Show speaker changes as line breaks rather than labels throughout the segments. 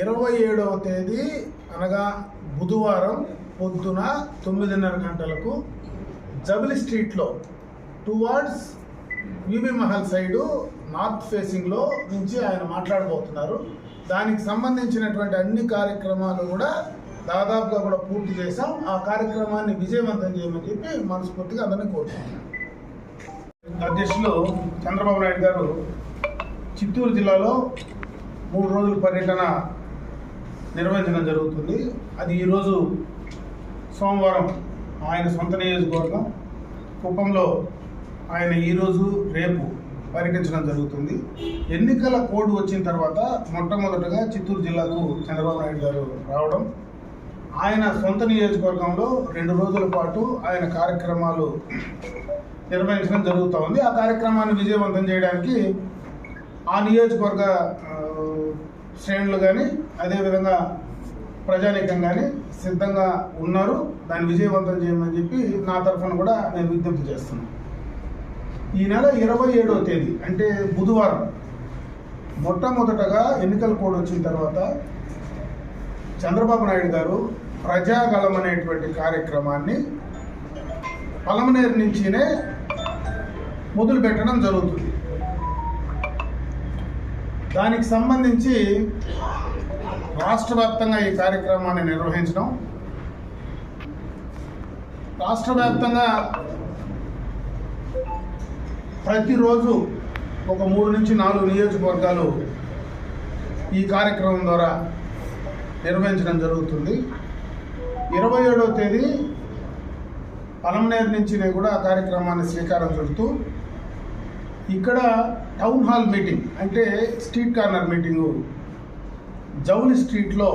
ఇరవై ఏడవ తేదీ అనగా బుధవారం పొద్దున తొమ్మిదిన్నర గంటలకు జబిలి స్ట్రీట్లో towards UB Mahal side north ఫేసింగ్లో నుంచి ఆయన మాట్లాడబోతున్నారు. దానికి సంబంధించినటువంటి అన్ని కార్యక్రమాలు కూడా దాదాపుగా కూడా పూర్తి చేశాం. ఆ కార్యక్రమాన్ని విజయవంతం చేయమని చెప్పి మనస్ఫూర్తిగా అందరినీ కోరుతున్నాను అధ్యక్షులు చంద్రబాబు నాయుడు గారు చిత్తూరు జిల్లాలో మూడు రోజుల పర్యటన నిర్వహించడం జరుగుతుంది. అది ఈరోజు సోమవారం ఆయన సొంత నియోజకవర్గం కుప్పంలో ఆయన ఈరోజు రేపు పర్యటించడం జరుగుతుంది. ఎన్నికల కోడ్ వచ్చిన తర్వాత మొట్టమొదటగా చిత్తూరు జిల్లాకు చంద్రబాబు నాయుడు గారు రావడం ఆయన సొంత నియోజకవర్గంలో రెండు రోజుల పాటు ఆయన కార్యక్రమాలు నిర్వహించడం జరుగుతూ ఉంది. ఆ కార్యక్రమాన్ని విజయవంతం చేయడానికి ఆ నియోజకవర్గ శ్రేణులు కానీ అదేవిధంగా ప్రజానీకం కానీ సిద్ధంగా ఉన్నారు. దాన్ని విజయవంతం చేయమని చెప్పి నా తరఫున కూడా నేను విజ్ఞప్తి చేస్తున్నాను. ఈ నెల ఇరవై ఏడవ తేదీ అంటే బుధవారం మొట్టమొదటగా ఎన్నికల కోడ్ వచ్చిన తర్వాత చంద్రబాబు నాయుడు గారు ప్రజాగళం అనేటువంటి కార్యక్రమాన్ని పలమనేరు నుంచినే మొదలు పెట్టడం జరుగుతుంది. దానికి సంబంధించి రాష్ట్ర వ్యాప్తంగా ఈ కార్యక్రమాన్ని నిర్వహించడం. రాష్ట్ర వ్యాప్తంగా ప్రతిరోజు ఒక మూడు నుంచి నాలుగు నియోజకవర్గాలు ఈ కార్యక్రమం ద్వారా నిర్వహించడం జరుగుతుంది. ఇరవై ఏడవ తేదీ పలంనేరు నుంచి నేను కూడా ఆ కార్యక్రమాన్ని శ్రీకారం చుడుతూ ఇక్కడ టౌన్ హాల్ మీటింగ్ అంటే స్ట్రీట్ కార్నర్ మీటింగు. జౌలి స్ట్రీట్లో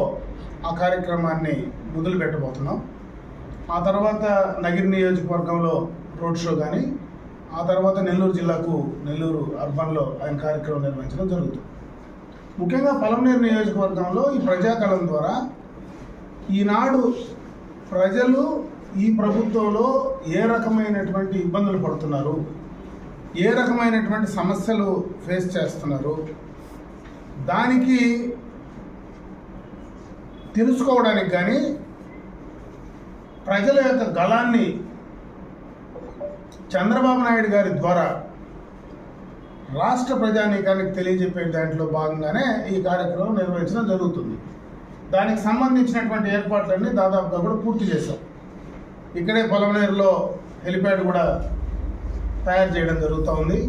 ఆ కార్యక్రమాన్ని మొదలు పెట్టబోతున్నాం. ఆ తర్వాత నగిరి నియోజకవర్గంలో రోడ్ షో కానీ ఆ తర్వాత నెల్లూరు జిల్లాకు నెల్లూరు అర్బన్లో ఆయన కార్యక్రమం నిర్వహించడం జరుగుతుంది. ముఖ్యంగా పలమనేరు నియోజకవర్గంలో ఈ ప్రజాకళం ద్వారా ఈనాడు ప్రజలు ఈ ప్రభుత్వంలో ఏ రకమైనటువంటి ఇబ్బందులు పడుతున్నారు? ఏ రకమైనటువంటి సమస్యలు ఫేస్ చేస్తున్నారు? దానికి తెలుసుకోవడానికి కానీ ప్రజల యొక్క గళాన్ని చంద్రబాబు నాయుడు గారి ద్వారా రాష్ట్ర ప్రజానీకానికి తెలియజెప్పే దాంట్లో భాగంగానే ఈ కార్యక్రమం నిర్వహించడం జరుగుతుంది. దానికి సంబంధించినటువంటి ఏర్పాట్లన్నీ దాదాపుగా కూడా పూర్తి చేశాం. ఇక్కడే పొలమనేరులో హెలిప్యాడ్ కూడా తయారు చేయడం జరుగుతూ ఉంది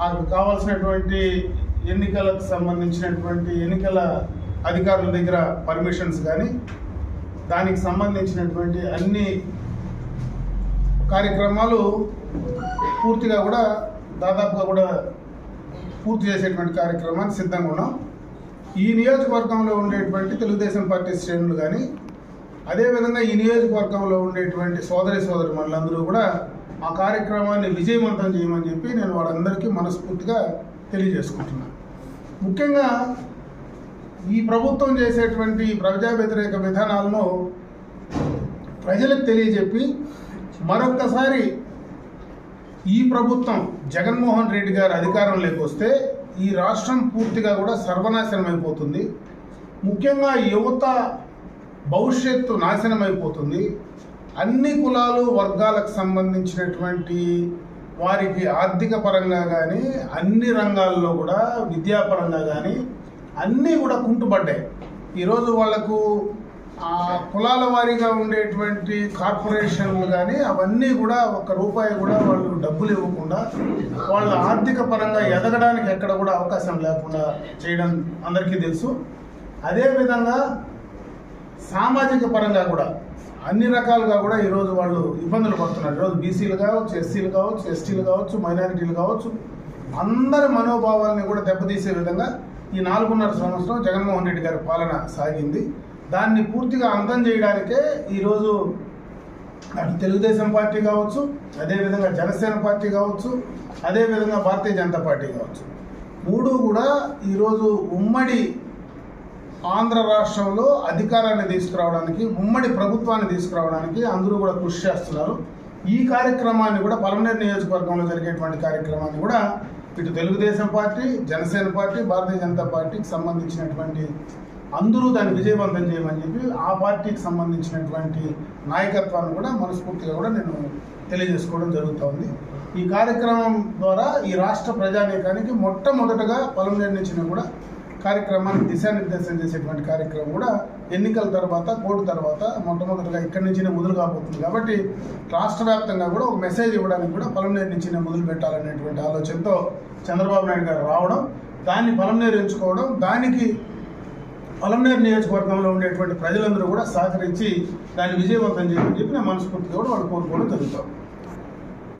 నాకు కావాల్సినటువంటి ఎన్నికలకు సంబంధించినటువంటి ఎన్నికల అధికారుల దగ్గర పర్మిషన్స్ కానీ దానికి సంబంధించినటువంటి అన్ని కార్యక్రమాలు పూర్తిగా కూడా దాదాపుగా కూడా పూర్తి చేసేటువంటి కార్యక్రమాన్ని సిద్ధంగా ఉన్నాం. ఈ నియోజకవర్గంలో ఉండేటువంటి తెలుగుదేశం పార్టీ శ్రేణులు కానీ అదేవిధంగా ఈ నియోజకవర్గంలో ఉండేటువంటి సోదరి సోదరి మనులందరూ కూడా ఆ కార్యక్రమాన్ని విజయవంతం చేయమని చెప్పి నేను వాళ్ళందరికీ మనస్ఫూర్తిగా తెలియజేసుకుంటున్నాను ముఖ్యంగా ఈ ప్రభుత్వం చేసేటువంటి ప్రజా వ్యతిరేక విధానాలను ప్రజలకు తెలియజెప్పి మరొక్కసారి ఈ ప్రభుత్వం జగన్మోహన్ రెడ్డి గారు అధికారంలోకి వస్తే ఈ రాష్ట్రం పూర్తిగా కూడా సర్వనాశనం అయిపోతుంది. ముఖ్యంగా యువత భవిష్యత్తు నాశనం అయిపోతుంది. అన్ని కులాలు వర్గాలకు సంబంధించినటువంటి వారికి ఆర్థిక పరంగా కానీ అన్ని రంగాల్లో కూడా విద్యాపరంగా కానీ అన్నీ కూడా కుంటుపడ్డాయి. ఈరోజు వాళ్ళకు ఆ కులాల వారీగా ఉండేటువంటి కార్పొరేషన్లు కానీ అవన్నీ కూడా ఒక రూపాయి కూడా వాళ్ళు డబ్బులు ఇవ్వకుండా వాళ్ళ ఆర్థిక పరంగా ఎదగడానికి ఎక్కడ కూడా అవకాశం లేకుండా చేయడం అందరికీ తెలుసు. అదేవిధంగా సామాజిక పరంగా కూడా అన్ని రకాలుగా కూడా ఈరోజు వాళ్ళు ఇబ్బందులు పడుతున్నారు. ఈరోజు బీసీలు కావచ్చు ఎస్సీలు కావచ్చు ఎస్టీలు కావచ్చు మైనారిటీలు కావచ్చు అందరి మనోభావాల్ని కూడా దెబ్బతీసే విధంగా ఈ నాలుగున్నర సంవత్సరం జగన్మోహన్ రెడ్డి గారి పాలన సాగింది. దాన్ని పూర్తిగా అంతం చేయడానికే ఈరోజు అటు తెలుగుదేశం పార్టీ కావచ్చు అదేవిధంగా జనసేన పార్టీ కావచ్చు అదేవిధంగా భారతీయ జనతా పార్టీ కావచ్చు. మూడు కూడా ఈరోజు ఉమ్మడి ఆంధ్ర రాష్ట్రంలో అధికారాన్ని తీసుకురావడానికి ఉమ్మడి ప్రభుత్వాన్ని తీసుకురావడానికి అందరూ కూడా కృషి చేస్తున్నారు. ఈ కార్యక్రమాన్ని కూడా పలమనేరు నియోజకవర్గంలో జరిగేటువంటి కార్యక్రమాన్ని కూడా ఇటు తెలుగుదేశం పార్టీ జనసేన పార్టీ భారతీయ జనతా పార్టీకి సంబంధించినటువంటి అందరూ దాన్ని విజయవంతం చేయమని చెప్పి ఆ పార్టీకి సంబంధించినటువంటి నాయకత్వాన్ని కూడా మనస్ఫూర్తిగా కూడా నేను తెలియజేసుకోవడం జరుగుతోంది ఈ కార్యక్రమం ద్వారా ఈ రాష్ట్ర ప్రజానీకానికి మొట్టమొదటగా పలమనేరు నుంచి కూడా కార్యక్రమాన్ని దిశానిర్దేశం చేసేటువంటి కార్యక్రమం కూడా ఎన్నికల తర్వాత కోర్టు తర్వాత మొట్టమొదటిగా ఇక్కడి నుంచినే మొదలు కాబోతుంది. కాబట్టి రాష్ట్ర వ్యాప్తంగా కూడా ఒక మెసేజ్ ఇవ్వడానికి కూడా పొలంనేరు నుంచినే మొదలు పెట్టాలనేటువంటి ఆలోచనతో చంద్రబాబు నాయుడు గారు రావడం దాన్ని పొలంనేరు ఎంచుకోవడం దానికి పొలంనేరు నియోజకవర్గంలో ఉండేటువంటి ప్రజలందరూ కూడా సహకరించి దాన్ని విజయవంతం చేయమని చెప్పి నేను మనస్ఫూర్తిగా కూడా వాళ్ళు కోరుకోవడం జరుగుతాం